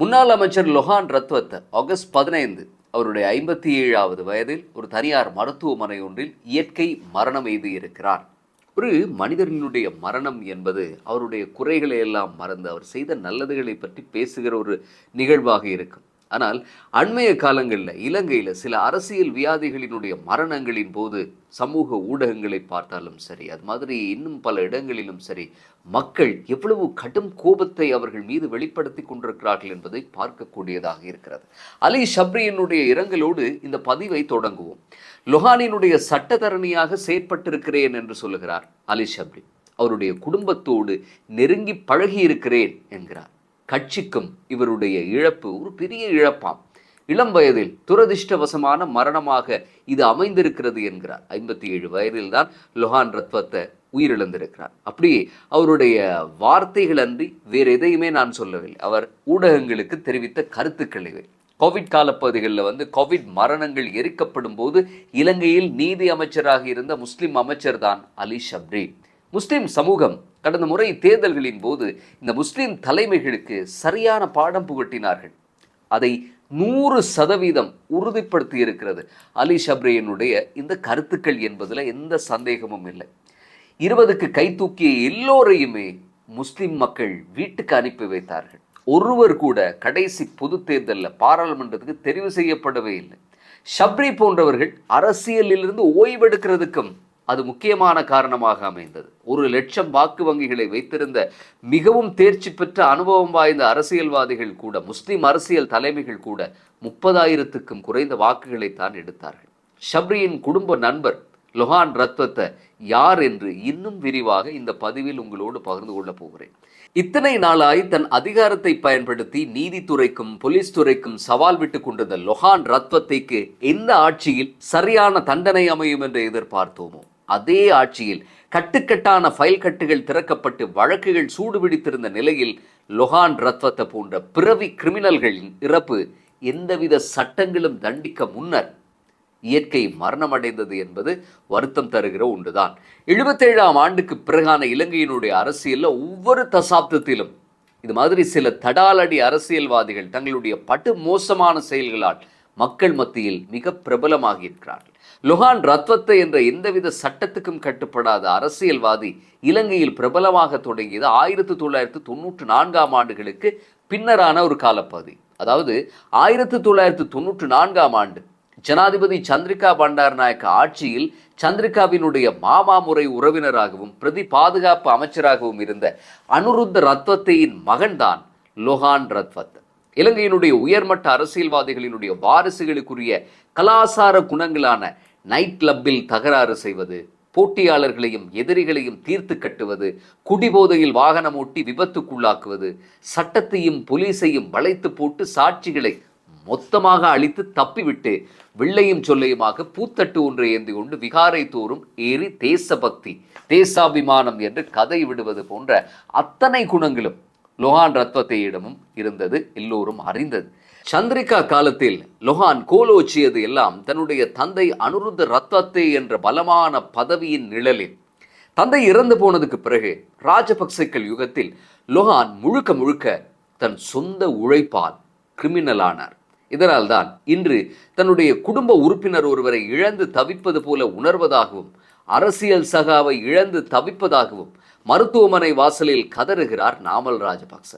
முன்னாள் அமைச்சர் லொஹான் ரத்வத்தை ஆகஸ்ட் பதினைந்து அவருடைய ஐம்பத்தி ஏழாவது வயதில் ஒரு தனியார் மருத்துவமனை ஒன்றில் இயற்கை மரணம் எய்து இருக்கிறார். ஒரு மனிதர்களுடைய மரணம் என்பது அவருடைய குறைகளை எல்லாம் மறந்து அவர் செய்த நல்லதுகளை பற்றி பேசுகிற ஒரு நிகழ்வாக இருக்கும். ஆனால் அண்மைய காலங்களில் இலங்கையில் சில அரசியல் வியாதிகளினுடைய மரணங்களின் போது சமூக ஊடகங்களை பார்த்தாலும் சரி அது மாதிரி இன்னும் பல இடங்களிலும் சரி மக்கள் எவ்வளவு கடும் கோபத்தை அவர்கள் மீது வெளிப்படுத்தி கொண்டிருக்கிறார்கள் என்பதை பார்க்கக்கூடியதாக இருக்கிறது. அலி ஷப்ரியினுடைய இரங்கலோடு இந்த பதிவை தொடங்குவோம். லொஹானினுடைய சட்டத்தரணியாக செயற்பட்டிருக்கிறேன் என்று சொல்லுகிறார் அலி ஷப்ரி. அவருடைய குடும்பத்தோடு நெருங்கி பழகி இருக்கிறேன் என்கிறார். கட்சிக்கும் இவருடைய இழப்பு ஒரு பெரிய இழப்பாம். இளம் வயதில் துரதிர்ஷ்டவசமான மரணமாக இது அமைந்திருக்கிறது என்கிறார். ஐம்பத்தி ஏழு வயதில் தான் லொஹான் ரத்வத்தை உயிரிழந்திருக்கிறார். அப்படி அவருடைய வார்த்தைகள் அன்றி வேறு எதையுமே நான் சொல்லவில்லை. அவர் ஊடகங்களுக்கு தெரிவித்த கருத்துக்கள் இவை. கோவிட் காலப்பகுதிகளில் வந்து கோவிட் மரணங்கள் எரிக்கப்படும் போது இலங்கையில் நீதி அமைச்சராக இருந்த முஸ்லிம் அமைச்சர் தான் அலி ஷப்ரி. முஸ்லிம் சமூகம் கடந்த முறை தேர்தல்களின் போது இந்த முஸ்லிம் தலைமைகளுக்கு சரியான பாடம் புகட்டினார்கள். அதை நூறு சதவீதம் உறுதிப்படுத்தி இருக்கிறது. அலி ஷப்ரேயனுடைய இந்த கருத்துக்கள் என்பதில் எந்த சந்தேகமும் இல்லை. இருபதுக்கு கை தூக்கிய எல்லோரையுமே முஸ்லிம் மக்கள் வீட்டுக்கு அனுப்பி வைத்தார்கள். ஒருவர் கூட கடைசி பொது தேர்தலில் பாராளுமன்றத்துக்கு தெரிவு செய்யப்படவே இல்லை. ஷப்ரி போன்றவர்கள் அரசியலிலிருந்து ஓய்வெடுக்கிறதுக்கும் அது முக்கியமான காரணமாக அமைந்தது. ஒரு லட்சம் வாக்கு வங்கிகளை வைத்திருந்த மிகவும் தேர்ச்சி பெற்ற அனுபவம் வாய்ந்த அரசியல்வாதிகள் கூட முஸ்லிம் அரசியல் தலைமைகள் கூட முப்பதாயிரத்துக்கும் குறைந்த வாக்குகளை தான் எடுத்தார்கள். ஷப்ரியின் குடும்ப நண்பர் லொஹான் ரத்வத்தை யார் என்று இன்னும் விரிவாக இந்த பதிவில் உங்களோடு பகிர்ந்து கொள்ளப் போகிறேன். இத்தனை நாளாய் தன் அதிகாரத்தை பயன்படுத்தி நீதித்துறைக்கும் போலீஸ் துறைக்கும் சவால் விட்டு கொண்டிருந்த லொஹான் ரத்வத்தைக்கு எந்த ஆட்சியில் சரியான தண்டனை அமையும் என்று எதிர்பார்த்தோமோ? அதே ஆட்சியில் கட்டுக்கட்டான ஃபைல் கட்டுகள் திறக்கப்பட்டு வழக்குகள் சூடுபிடித்திருந்த நிலையில் லொஹான் ரத்வத்தை போன்ற பிறவி கிரிமினல்களின் இறப்பு எந்தவித சட்டங்களும் தண்டிக்க முன்னர் இயற்கை மரணமடைந்தது என்பது வருத்தம் தருகிற ஒன்றுதான். எழுபத்தேழாம் ஆண்டுக்கு பிறகான இலங்கையினுடைய அரசியலில் ஒவ்வொரு தசாப்தத்திலும் இது மாதிரி சில தடாலடி அரசியல்வாதிகள் தங்களுடைய பட்டு மோசமான செயல்களால் மக்கள் மத்தியில் மிக பிரபலமாகியிருக்கிறார்கள் லொஹான் ரத்வத்தை என்ற எந்தவித சட்டத்துக்கும் கட்டுப்படாத அரசியல்வாதி இலங்கையில் பிரபலமாக தொடங்கியது ஆயிரத்தி தொள்ளாயிரத்தி தொண்ணூற்று நான்காம் ஆண்டுகளுக்கு பின்னரான ஒரு காலப்பகுதி. அதாவது ஆயிரத்தி தொள்ளாயிரத்தி தொண்ணூற்று நான்காம் ஆண்டு ஜனாதிபதி சந்திரிகா பண்டாரநாயக்க ஆட்சியில் சந்திரிகாவினுடைய மாமா முறை உறவினராகவும் பிரதி பாதுகாப்பு அமைச்சராகவும் இருந்த அனுருத்த ரத்வத்தையின் மகன்தான் லொஹான் ரத்வத். இலங்கையினுடைய உயர்மட்ட அரசியல்வாதிகளினுடைய வாரிசுகளுக்குரிய கலாசார குணங்களான நைட் கிளப்பில் தகராறு செய்வது போட்டியாளர்களையும் எதிரிகளையும் தீர்த்து கட்டுவது குடிபோதையில் வாகனம் ஓட்டி விபத்துக்குள்ளாக்குவது சட்டத்தையும் போலீஸையும் வளைத்து போட்டு சாட்சிகளை மொத்தமாக அழித்து தப்பிவிட்டு வெள்ளையும் சொல்லையுமாக பூத்தட்டு ஒன்றை ஏந்தி கொண்டு விகாரை தோறும் ஏறி தேசபக்தி தேசாபிமானம் என்று கதை விடுவது போன்ற அத்தனை குணங்களும் லொஹான் ரத்வத்தையிடமும் இருந்தது எல்லோரும் அறிந்தது. சந்திரிகா காலத்தில் லொஹான் கோலோச்சியது எல்லாம் தன்னுடைய தந்தை அனுருத்த ரத்தத்தே என்ற பலமான பதவியின் நிழலில். தந்தை இறந்து போனதுக்கு பிறகு ராஜபக்சேக்கள் யுகத்தில் லொஹான் முழுக்க முழுக்க தன் சொந்த உழைப்பால் கிரிமினல் ஆனார் இதனால்தான் இன்று தன்னுடைய குடும்ப உறுப்பினர் ஒருவரை இழந்து தவிப்பது போல உணர்வதாகவும் அரசியல் சகாவை இழந்து தவிப்பதாகவும் மருத்துவமனை வாசலில் கதறுகிறார் நாமல் ராஜபக்ச.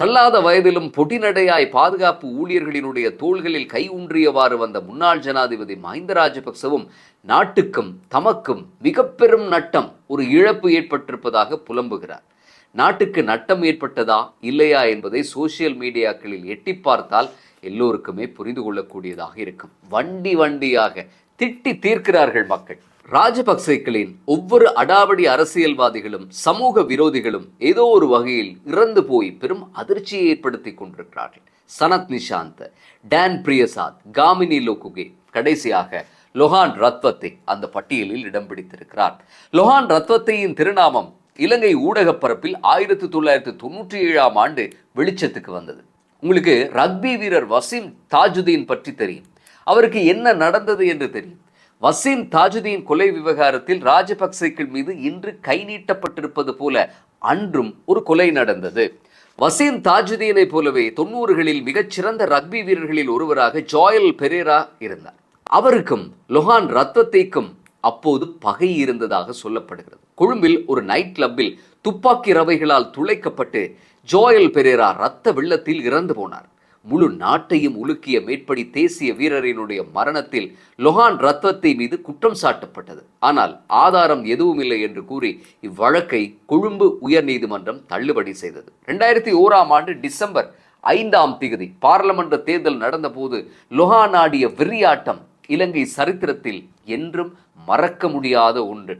தள்ளாத வயதிலும் பொட்டிநடையாய் பாதுகாப்பு ஊழியர்களினுடைய தோள்களில் கை ஊன்றியவாறு வந்த முன்னாள் ஜனாதிபதி மஹிந்த ராஜபக்சவும் நாட்டுக்கும் தமக்கும் மிக பெரும் நட்டம் ஒரு இழப்பு ஏற்பட்டிருப்பதாக புலம்புகிறார். நாட்டுக்கு நட்டம் ஏற்பட்டதா இல்லையா என்பதை சோசியல் மீடியாக்களில் எட்டி பார்த்தால் எல்லோருக்குமே புரிந்து கொள்ளக்கூடியதாக இருக்கும். வண்டி வண்டியாக திட்டி தீர்க்கிறார்கள் மக்கள். ராஜபக்சேக்களின் ஒவ்வொரு அடாவடி அரசியல்வாதிகளும் சமூக விரோதிகளும் ஏதோ ஒரு வகையில் இறந்து போய் பெரும் அதிர்ச்சியை ஏற்படுத்தி கொண்டிருக்கிறார்கள். சனத் நிஷாந்த் டேன் பிரியசாத் காமினி லோகுகே கடைசியாக லொஹான் ரத்வத்தை அந்த பட்டியலில் இடம் பிடித்திருக்கிறார். லொஹான் ரத்வத்தையின் திருநாமம் இலங்கை ஊடகப் பரப்பில் ஆயிரத்தி தொள்ளாயிரத்தி தொண்ணூற்றி ஏழாம் ஆண்டு வெளிச்சத்துக்கு வந்தது. உங்களுக்கு ரக்பி வீரர் வசீம் தாஜுதீன் பற்றி தெரியும். அவருக்கு என்ன நடந்தது என்று தெரியும். வசீம் தாஜுதீன் கொலை விவகாரத்தில் ராஜபக்சேக்கள் மீது இன்று கை நீட்டப்பட்டிருப்பது போல அன்றும் ஒரு கொலை நடந்தது. வசீம் தாஜுதீனை போலவே தொண்ணூறுகளில் மிகச்சிறந்த ரக்பி வீரர்களில் ஒருவராக ஜாயல் பெரேரா இருந்தார். அவருக்கும் லொஹான் ரத்வத்தைக்கும் அப்போது பகை இருந்ததாக சொல்லப்படுகிறது. கொழும்பில் ஒரு நைட் கிளப்பில் துப்பாக்கி ரவைகளால் துளைக்கப்பட்டு ஜோயல் பெரேரா ரத்த வெள்ளத்தில் இறந்து போனார். முழு நாட்டையும் உலுக்கிய மேற்படி தேசிய வீரரினுடைய மரணத்தில் லொஹான் ரத்வத்தை மீது குற்றம் சாட்டப்பட்டது. ஆனால் ஆதாரம் எதுவும் இல்லை என்று கூறி இவ்வழக்கை கொழும்பு உயர்நீதிமன்றம் தள்ளுபடி செய்தது. இரண்டாயிரத்தி ஓராம் ஆண்டு டிசம்பர் ஐந்தாம் திகதி பாராளுமன்ற தேர்தல் நடந்தபோது லொஹான் ஆடிய வெறியாட்டம் இலங்கை சரித்திரத்தில் என்றும் மறக்க முடியாத ஒன்று.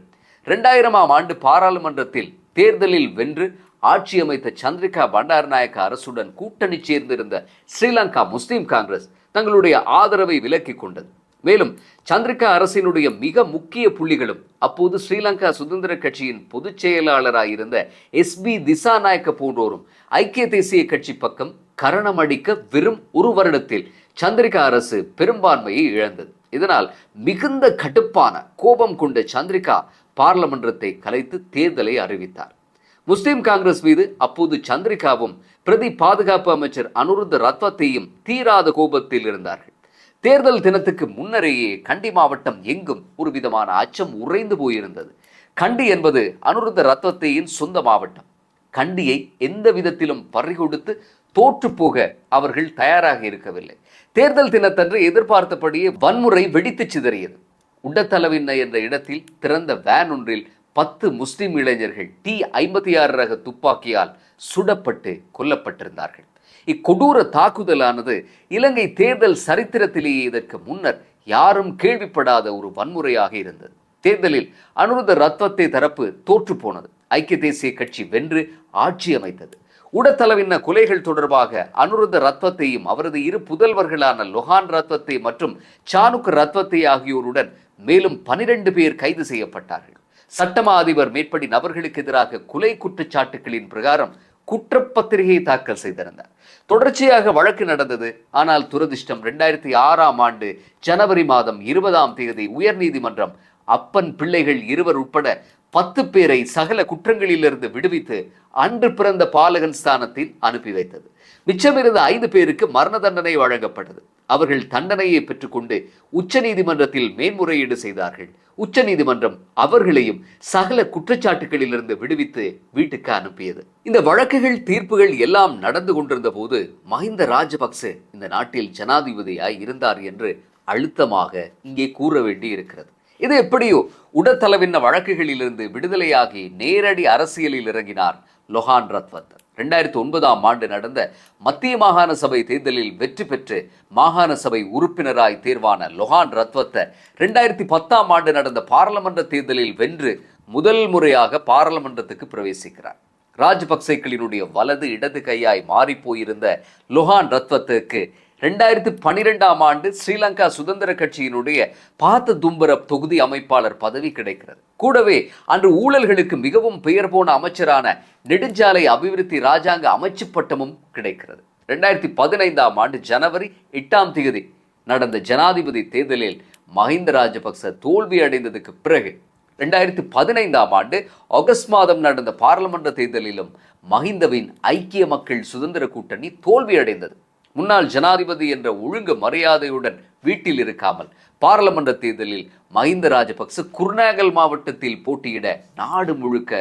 இரண்டாயிரமாம் ஆண்டு பாராளுமன்றத்தில் தேர்தலில் வென்று ஆட்சி அமைத்த சந்திரிகா பண்டாரநாயக்க அரசுடன் கூட்டணி சேர்ந்திருந்த ஸ்ரீலங்கா முஸ்லிம் காங்கிரஸ் தங்களுடைய ஆதரவை விலக்கிக் கொண்டது. மேலும் சந்திரிகா அரசினுடைய மிக முக்கிய புள்ளிகளும் அப்போது ஸ்ரீலங்கா சுதந்திர கட்சியின் பொதுச் செயலாளராயிருந்த எஸ் பி திசாநாயக்க போன்றோரும் ஐக்கிய தேசிய கட்சி பக்கம் கரணம் அடிக்க வெறும் ஒரு வருடத்தில் சந்திரிகா அரசு பெரும்பான்மையை இழந்தது. இதனால் மிகுந்த கடுப்பான கோபம் கொண்ட சந்திரிகா பார்லமன்றத்தை கலைத்து தேர்தலை அறிவித்தார். முஸ்லிம் காங்கிரஸ் மீது அப்போது சந்திரிகாவும் பிரதி பாதுகாப்பு அமைச்சர் அனுருத் ரத்வத்தையும் தீராத கோபத்தில் இருந்தார்கள். தேர்தல் தினத்துக்கு முன்னரேயே கண்டி மாவட்டம் எங்கும் ஒரு விதமான அச்சம் உறைந்து போயிருந்தது. கண்டி என்பது அனுருத்த ரத்வத்தையின் சொந்த மாவட்டம். கண்டியை எந்த விதத்திலும் பறிகொடுத்து தோற்று போக அவர்கள் தயாராக இருக்கவில்லை. தேர்தல் தினத்தன்று எதிர்பார்த்தபடியே வன்முறை வெடித்து சிதறியது. உடத்தளவின்ன என்ற இடத்தில் திறந்த வேன் ஒன்றில் பத்து முஸ்லிம் இளைஞர்கள் டி ஐம்பத்தி ஆறு ரக துப்பாக்கியால் சுடப்பட்டு கொல்லப்பட்டிருந்தார்கள். இக்கொடூர தாக்குதலானது இலங்கை தேர்தல் சரித்திரத்திலேயே இதற்கு முன்னர் யாரும் கேள்விப்படாத ஒரு வன்முறையாக இருந்தது. தேர்தலில் அனுருத ரத்வத்தை தரப்பு தோற்று போனது. ஐக்கிய தேசிய கட்சி வென்று ஆட்சி அமைத்தது. உடத்தளவின்ன கொலைகள் தொடர்பாக அனுருத ரத்வத்தையும் அவரது இரு புதல்வர்களான லொஹான் ரத்வத்தை மற்றும் சானுக்கு ரத்வத்தை ஆகியோருடன் மேலும் பனிரெண்டு பேர் கைது செய்யப்பட்டார்கள். சட்டமா அதிபர் மேற்படி நபர்களுக்கு எதிராக கொலை குற்றச்சாட்டுகளின் பிரகாரம் குற்றப்பத்திரிகையை தாக்கல் செய்திருந்தார். தொடர்ச்சியாக வழக்கு நடந்தது. ஆனால் துரதிர்ஷ்டம் ரெண்டாயிரத்தி ஆறாம் ஆண்டு ஜனவரி மாதம் இருபதாம் தேதி உயர்நீதிமன்றம் அப்பன் பிள்ளைகள் இருவர் உட்பட பத்து பேரை சகல குற்றங்களிலிருந்து விடுவித்து அன்று பிறந்த பாலகன் ஸ்தானத்தில் அனுப்பி வைத்தது. மிச்சமிருந்த ஐந்து பேருக்கு மரண தண்டனை வழங்கப்பட்டது. அவர்கள் தண்டனையை பெற்றுக்கொண்டு உச்சநீதிமன்றத்தில் மேன்முறையீடு செய்தார்கள். உச்சநீதிமன்றம் அவர்களையும் சகல குற்றச்சாட்டுகளிலிருந்து விடுவித்து வீட்டுக்கு அனுப்பியது. இந்த வழக்குகள் தீர்ப்புகள் எல்லாம் நடந்து கொண்டிருந்த போது மஹிந்த ராஜபக்ச இந்த நாட்டில் ஜனாதிபதியாய் இருந்தார் என்று அழுத்தமாக இங்கே கூற வேண்டி இருக்கிறது இது எப்படியோ உடத்தளவின்ன வழக்குகளிலிருந்து விடுதலையாகி நேரடி அரசியலில் இறங்கினார் லொஹான் ரத்வந்தர். ரெண்டாயிரத்தி ஒன்பதாம் ஆண்டு நடந்த மத்திய மாகாண சபை தேர்தலில் வெற்றி பெற்று மாகாண சபை உறுப்பினராய் தேர்வான லொஹான் ரத்வத்தை ரெண்டாயிரத்தி பத்தாம் ஆண்டு நடந்த பாராளுமன்ற தேர்தலில் வென்று முதல் முறையாக பாராளுமன்றத்துக்கு பிரவேசிக்கிறார். ராஜபக்சேக்களினுடைய வலது இடது கையாய் மாறிப்போயிருந்த லொஹான் ரத்வத்துக்கு ரெண்டாயிரத்தி பன்னிரெண்டாம் ஆண்டு ஸ்ரீலங்கா சுதந்திர கட்சியினுடைய பாத்த தும்பர தொகுதி அமைப்பாளர் பதவி கிடைக்கிறது. கூடவே அன்று ஊழல்களுக்கு மிகவும் பெயர் போன அமைச்சரான நெடுஞ்சாலை அபிவிருத்தி ராஜாங்க அமைச்சு பட்டமும் கிடைக்கிறது. ரெண்டாயிரத்தி பதினைந்தாம் ஆண்டு ஜனவரி எட்டாம் தேதி நடந்த ஜனாதிபதி தேர்தலில் மஹிந்த ராஜபக்ச தோல்வி அடைந்ததுக்கு பிறகு ரெண்டாயிரத்தி பதினைந்தாம் ஆண்டு ஆகஸ்ட் மாதம் நடந்த பாராளுமன்ற தேர்தலிலும் மஹிந்தவின் ஐக்கிய மக்கள் சுதந்திர கூட்டணி தோல்வி அடைந்தது. முன்னாள் ஜனாதிபதி என்ற ஒழுங்கு மரியாதையுடன் வீட்டில் இருக்காமல் பாராளுமன்ற தேர்தலில் மஹிந்த ராஜபக்ச குர்நாகல் மாவட்டத்தில் போட்டியிட நாடு முழுக்க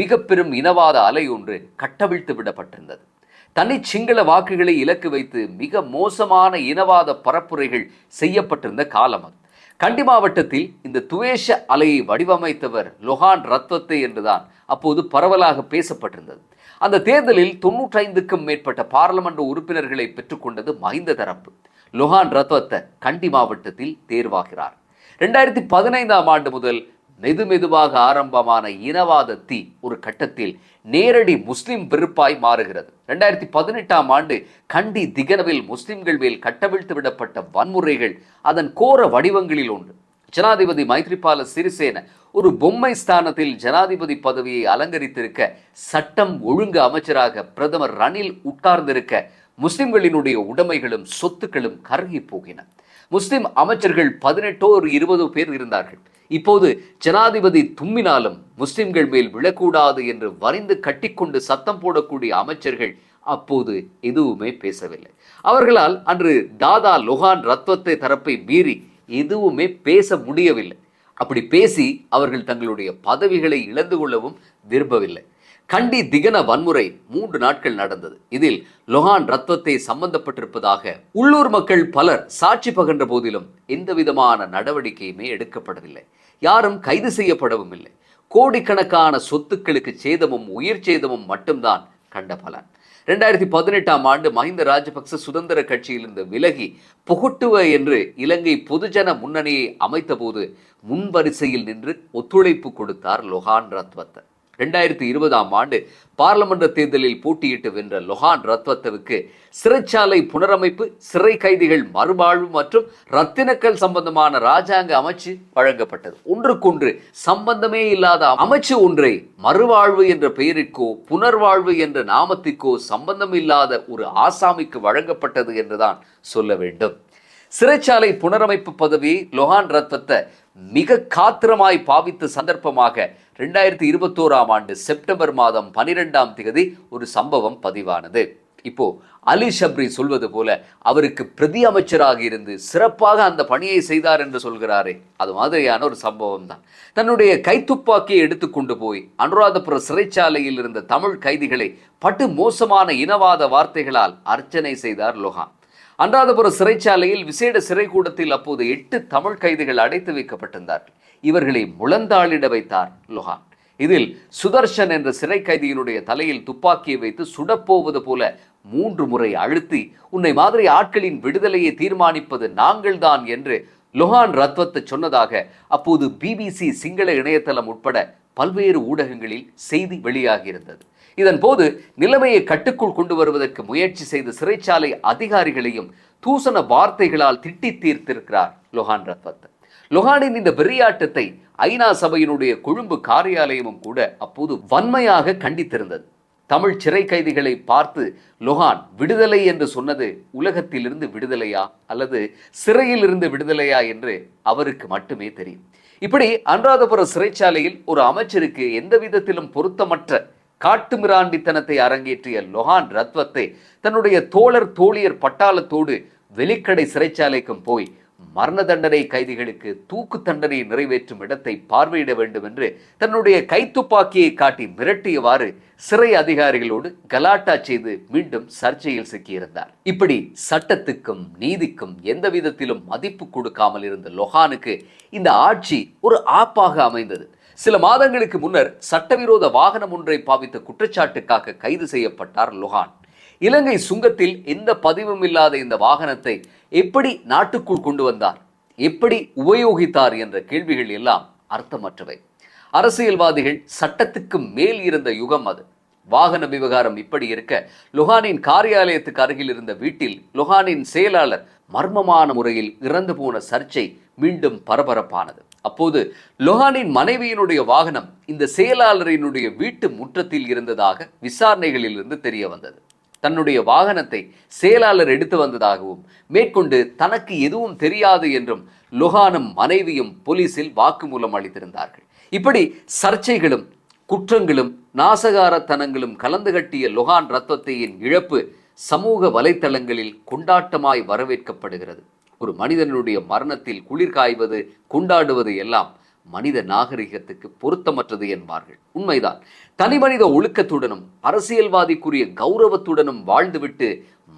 மிக பெரும் இனவாத அலை ஒன்று கட்டவிழ்த்து விடப்பட்டிருந்தது. தனி சிங்கள வாக்குகளை இலக்கு வைத்து மிக மோசமான இனவாத பரப்புரைகள் செய்யப்பட்டிருந்த காலம் அது. கண்டி மாவட்டத்தில் இந்த துவேஷ அலையை வடிவமைத்தவர் லொஹான் ரத்வத்தை என்றுதான் அப்போது பரவலாக பேசப்பட்டிருந்தது. அந்த தேர்தலில் தொன்னூற்றைந்துக்கும் மேற்பட்ட பாராளுமன்ற உறுப்பினர்களை பெற்றுக்கொண்டது மஹிந்த தரப்பு. லொஹான் ரத்வத்த கண்டி மாவட்டத்தில் தேர்வாகிறார். ரெண்டாயிரத்தி பதினைந்தாம் ஆண்டு முதல் மெது மெதுவாக ஆரம்பமான இனவாத தீ ஒரு கட்டத்தில் நேரடி முஸ்லிம் வெறுப்பாய் மாறுகிறது. ரெண்டாயிரத்தி பதினெட்டாம் ஆண்டு கண்டி திகனவில் முஸ்லிம்கள் மேல் கட்டவிழ்த்து விடப்பட்ட வன்முறைகள் அதன் கோர வடிவங்களில் ஒன்று. ஜனாதிபதி மைத்ரிபால சிறிசேன ஒரு பொம்மை ஸ்தானத்தில் ஜனாதிபதி பதவியை அலங்கரித்திருக்க சட்டம் ஒழுங்கு அமைச்சராக பிரதமர் ரணில் உட்கார்ந்திருக்க முஸ்லிம்களினுடைய உடைமைகளும் சொத்துக்களும் கருகி போகின. முஸ்லிம் அமைச்சர்கள் பதினெட்டோ ஒரு இருபதோ பேர் இருந்தார்கள். இப்போது ஜனாதிபதி தும்மினாலும் முஸ்லிம்கள் மேல் விழக்கூடாது என்று வரிந்து கட்டிக்கொண்டு சத்தம் போடக்கூடிய அமைச்சர்கள் அப்போது எதுவுமே பேசவில்லை. அவர்களால் அன்று தாதா லொஹான் ரத்வத்தை தரப்பை மீறி எதுவுமே பேச முடியவில்லை. அப்படி பேசி அவர்கள் தங்களுடைய பதவிகளை இழந்து கொள்ளவும் விரும்பவில்லை. கண்டி திகன வன்முறை மூன்று நாட்கள் நடந்தது. இதில் லொஹான் ரத்வத்தை சம்பந்தப்பட்டிருப்பதாக உள்ளூர் மக்கள் பலர் சாட்சி பகன்ற போதிலும் எந்த விதமான நடவடிக்கையுமே எடுக்கப்படவில்லை. யாரும் கைது செய்யப்படவும் இல்லை. கோடிக்கணக்கான சொத்துக்களுக்கு சேதமும் உயிர் சேதமும் மட்டும்தான் கண்ட பலன். ரெண்டாயிரத்தி பதினெட்டாம் ஆண்டு மஹிந்த ராஜபக்ச சுதந்திர கட்சியிலிருந்து விலகி புகட்டுவ என்று இலங்கை பொதுஜன முன்னணியை அமைத்தபோது முன்வரிசையில் நின்று ஒத்துழைப்பு கொடுத்தார் லொஹான் ரத்வத்த ரெண்டாயிரத்தி இருபதாம் ஆண்டு பாராளுமன்ற தேர்தலில் போட்டியிட்டு வென்ற லொஹான் ரத்வத்தவுக்கு சிறைச்சாலை புனரமைப்பு சிறை கைதிகள் மறுவாழ்வு மற்றும் ரத்தினக்கல் சம்பந்தமான ராஜாங்க அமைச்சு வழங்கப்பட்டது. ஒன்றுக்கொன்று சம்பந்தமே இல்லாத அமைச்சு ஒன்றை மறுவாழ்வு என்ற பெயருக்கோ புனர்வாழ்வு என்ற நாமத்திற்கோ சம்பந்தம் இல்லாத ஒரு ஆசாமிக்கு வழங்கப்பட்டது என்றுதான் சொல்ல வேண்டும். சிறைச்சாலை புனரமைப்பு பதவி லொஹான் ரத்வத்தை மிக காத்திரமாய் பாவித்த சந்தர்ப்பமாக ரெண்டாயிரத்தி இருபத்தோராம் ஆண்டு செப்டம்பர் மாதம் பனிரெண்டாம் தேதி ஒரு சம்பவம் பதிவானது. இப்போ அலி ஷப்ரி சொல்வது போல அவருக்கு பிரதி அமைச்சராக இருந்து சிறப்பாக அந்த பணியை செய்தார் என்று சொல்கிறாரே. அது மாதிரியான ஒரு சம்பவம் தான். தன்னுடைய கைத்துப்பாக்கியை எடுத்துக்கொண்டு போய் அனுராதபுர சிறைச்சாலையில் இருந்த தமிழ் கைதிகளை பட்டு மோசமான இனவாத வார்த்தைகளால் அர்ச்சனை செய்தார் லொஹான் அன்றாதபுர சிறைச்சாலையில் விசேட சிறைக்கூடத்தில் அப்போது எட்டு தமிழ் கைதிகள் அடைத்து வைக்கப்பட்டிருந்தார்கள். இவர்களை முழந்தாளிட வைத்தார் லொஹான். இதில் சுதர்ஷன் என்ற சிறை கைதியினுடைய தலையில் துப்பாக்கியை வைத்து சுடப்போவது போல மூன்று முறை அழுத்தி உன்னை மாதிரி ஆட்களின் விடுதலையை தீர்மானிப்பது நாங்கள்தான் என்று லொஹான் ரத்வத்தை சொன்னதாக அப்போது பிபிசி சிங்கள இணையதளம் உட்பட பல்வேறு ஊடகங்களில் செய்தி வெளியாகியிருந்தது. இதன் போது நிலைமையை கட்டுக்குள் கொண்டு வருவதற்கு முயற்சி செய்த சிறைச்சாலை அதிகாரிகளையும் தூசண வார்த்தைகளால் திட்டி தீர்த்திருக்கிறார் லொஹான் ரத்வத் லொஹானின் இந்த வெறியாட்டத்தை ஐநா சபையினுடைய கொழும்பு காரியாலயமும் கூட அப்போது வன்மையாக கண்டித்திருந்தது. தமிழ் சிறை கைதிகளை பார்த்து லொஹான் விடுதலை என்று சொன்னது உலகத்திலிருந்து விடுதலையா அல்லது சிறையில் இருந்து விடுதலையா என்று அவருக்கு மட்டுமே தெரியும். இப்படி அனுராதபுர சிறைச்சாலையில் ஒரு அமைச்சருக்கு எந்த விதத்திலும் பொருத்தமற்ற காட்டுமிராண்டித்தனத்தை அரங்கேற்றிய லொஹான் ரத்வத்தை தன்னுடைய தோழர் தோழியர் பட்டாளத்தோடு வெளிக்கடை சிறைச்சாலைக்கும் போய் மரண தண்டனை கைதிகளுக்கு தூக்கு தண்டனை நிறைவேற்றும் இடத்தை பார்வையிட வேண்டும் என்று தன்னுடைய கைத்துப்பாக்கியை காட்டி மிரட்டியவாறு சிறை அதிகாரிகளோடு கலாட்டா செய்து மீண்டும் சர்ச்சையில் சிக்கியிருந்தார். இப்படி சட்டத்துக்கும் நீதிக்கும் எந்த விதத்திலும் மதிப்பு கொடுக்காமல் இருந்த லொஹானுக்கு இந்த ஆட்சி ஒரு ஆப்பாக அமைந்தது. சில மாதங்களுக்கு முன்னர் சட்டவிரோத வாகனம் ஒன்றை பாவித்த குற்றச்சாட்டுக்காக கைது செய்யப்பட்டார் லொஹான். இலங்கை சுங்கத்தில் எந்த பதிவும் இல்லாத இந்த வாகனத்தை எப்படி நாட்டுக்குள் கொண்டு வந்தார்? எப்படி உபயோகித்தார் என்ற கேள்விகள் எல்லாம் அர்த்தமற்றவை. அரசியல்வாதிகள் சட்டத்துக்கு மேல் இருந்த யுகம் அது. வாகன விவகாரம் இப்படி இருக்க லொஹானின் காரியாலயத்துக்கு அருகில் இருந்த வீட்டில் லொஹானின் செயலாளர் மர்மமான முறையில் இறந்து போன சர்ச்சை மீண்டும் பரபரப்பானது. அப்போது லொஹானின் மனைவியினுடைய வாகனம் இந்த செயலாளரினுடைய வீட்டு முற்றத்தில் இருந்ததாக விசாரணைகளில் இருந்து தெரிய வந்தது. தன்னுடைய வாகனத்தை செயலாளர் எடுத்து வந்ததாகவும் மேற்கொண்டு தனக்கு எதுவும் தெரியாது என்றும் லொஹானும் மனைவியும் போலீசில் வாக்குமூலம் அளித்திருந்தார்கள். இப்படி சர்ச்சைகளும் குற்றங்களும் நாசகாரத்தனங்களும் கலந்து கட்டிய லொஹான் ரத்தத்தையின் இழப்பு சமூக வலைத்தளங்களில் கொண்டாட்டமாய் வரவேற்கப்படுகிறது. ஒரு மனிதனுடைய மரணத்தில் குளிர் காய்வது கொண்டாடுவது எல்லாம் மனித நாகரிகத்துக்கு பொருத்தமற்றது என்பார்கள். உண்மைதான். தனி மனித ஒழுக்கத்துடனும் அரசியல்வாதிக்குரிய கௌரவத்துடனும் வாழ்ந்துவிட்டு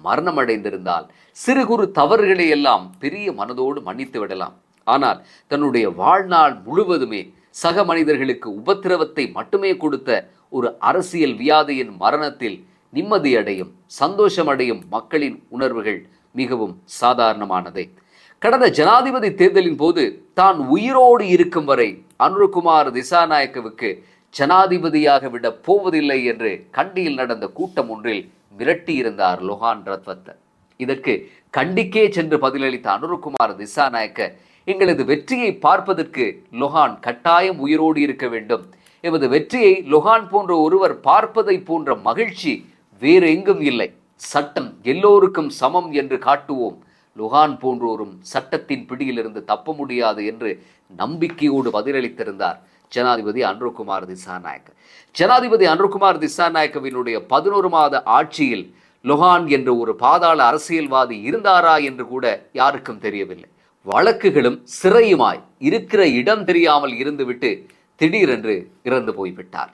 மரணமடைந்திருந்தால் சிறு குறு தவறுகளை எல்லாம் பெரிய மனதோடு மன்னித்து விடலாம். ஆனால் தன்னுடைய வாழ்நாள் முழுவதுமே சக மனிதர்களுக்கு உபத்திரவத்தை மட்டுமே கொடுத்த ஒரு அரசியல் வியாதியின் மரணத்தில் நிம்மதியடையும் சந்தோஷமடையும் மக்களின் உணர்வுகள் மிகவும் சாதாரணமானதே. கடந்த ஜனாதிபதி தேர்தலின் போது தான் உயிரோடு இருக்கும் வரை அனுருகுமார் திசாநாயக்கவுக்கு ஜனாதிபதியாக விட போவதில்லை என்று கண்டியில் நடந்த கூட்டம் ஒன்றில் மிரட்டியிருந்தார் லொஹான் ரத்வத்த இதற்கு கண்டிக்கே சென்று பதிலளித்த அனுருகுமார் திசாநாயக்க எங்களது வெற்றியை பார்ப்பதற்கு லொஹான் கட்டாயம் உயிரோடு இருக்க வேண்டும். எமது வெற்றியை லொஹான் போன்ற ஒருவர் பார்ப்பதை போன்ற மகிழ்ச்சி வேறு எங்கும் இல்லை. சட்டம் எல்லோருக்கும் சமம் என்று காட்டுவோம். லுஹான் போன்றோரும் சட்டத்தின் பிடியிலிருந்து தப்ப முடியாது என்று நம்பிக்கையோடு பதிலளித்திருந்தார் ஜனாதிபதி அன்ருகுமார் திசாநாயக்க ஜனாதிபதி அன்ருகுமார் திசாநாயக்கவினுடைய பதினோரு மாத ஆட்சியில் லொஹான் என்ற ஒரு பாதாள அரசியல்வாதி இருந்தாரா என்று கூட யாருக்கும் தெரியவில்லை. வழக்குகளும் சிறையுமாய் இருக்கிற இடம் தெரியாமல் இருந்துவிட்டு திடீரென்று இறந்து போய்விட்டார்.